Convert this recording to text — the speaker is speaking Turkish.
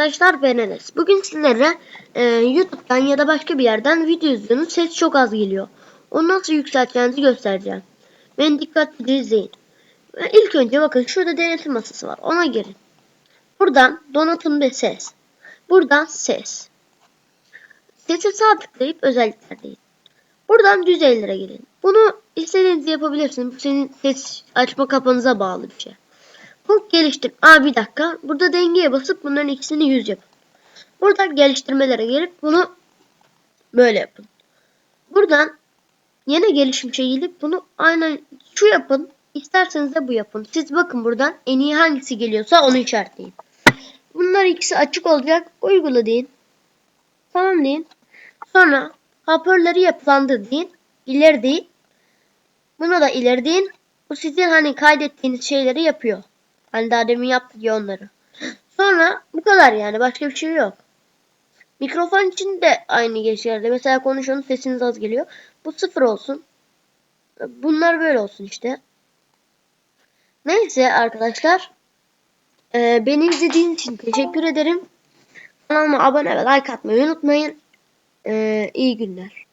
Arkadaşlar ben Enes. Bugün sizlere e, YouTube'dan ya da başka bir yerden video izliyorsunuz. Ses çok az geliyor. Onu nasıl yükselteceğinizi göstereceğim. Beni dikkatli izleyin. Ve ilk önce bakın şurada denetim masası var. Ona girin. Buradan donatım ve ses. Buradan ses. Sese sağ tıklayıp özellikler deyin. Buradan düzeylere gelin. Bunu istediğinizi yapabilirsiniz. Bu senin ses açma kapanıza bağlı bir şey. Punkt geliştir. Aa bir dakika. Burada dengeye basıp bunların ikisini yüz yapın. Buradan geliştirmelere gelip bunu böyle yapın. Buradan yine gelişmişe gelip bunu aynen şu yapın. İsterseniz de bu yapın. Siz bakın buradan en iyi hangisi geliyorsa onu işaretleyin. Bunlar ikisi açık olacak. Uygula deyin. Tamam deyin. Sonra hoparlörü yapılandır deyin. İleri deyin. Buna da ileri deyin. Bu sizin hani kaydettiğiniz şeyleri yapıyor. Hani daha demin yaptık ya onları. Sonra bu kadar yani başka bir şey yok. Mikrofon için de aynı geçerli. Mesela konuşuyorsunuz sesiniz az geliyor. Bu sıfır olsun. Bunlar böyle olsun işte. Neyse arkadaşlar. Ee, beni izlediğiniz için teşekkür ederim. Kanalıma abone ve like atmayı unutmayın. Ee, iyi günler.